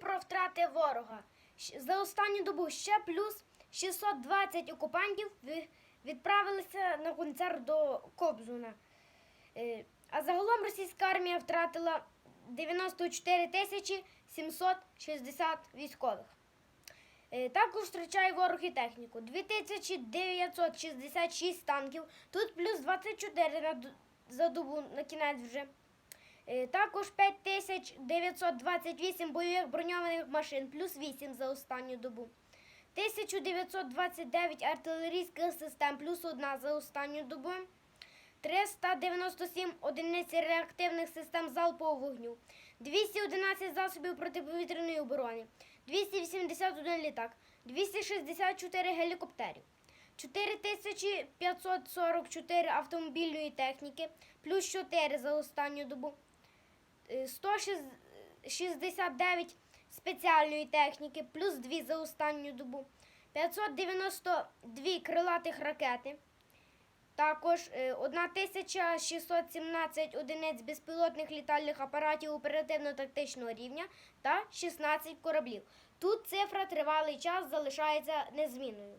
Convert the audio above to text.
про втрати ворога. За останню добу ще плюс 620 окупантів відправилися на концерт до Кобзуна. Е, А загалом російська армія втратила 94 тисячі 760 військових. Е, Також втрачає ворог і техніку. 2966 танків, тут плюс 24 за добу на кінець вже. Е, Також 5928 бойових броньованих машин, плюс 8 за останню добу. 1929 артилерійських систем, плюс 1 за останню добу. 397 одиниць реактивних систем залпового вогню, 211 засобів протиповітряної оборони, 281 літак, 264 гелікоптерів, 4544 автомобільної техніки, плюс 4 за останню добу, 169 спеціальної техніки, плюс 2 за останню добу, 592 крилатих ракети. Також е, 1617 одиниць безпілотних літальних апаратів оперативно-тактичного рівня та 16 кораблів. Тут цифра тривалий час залишається незмінною.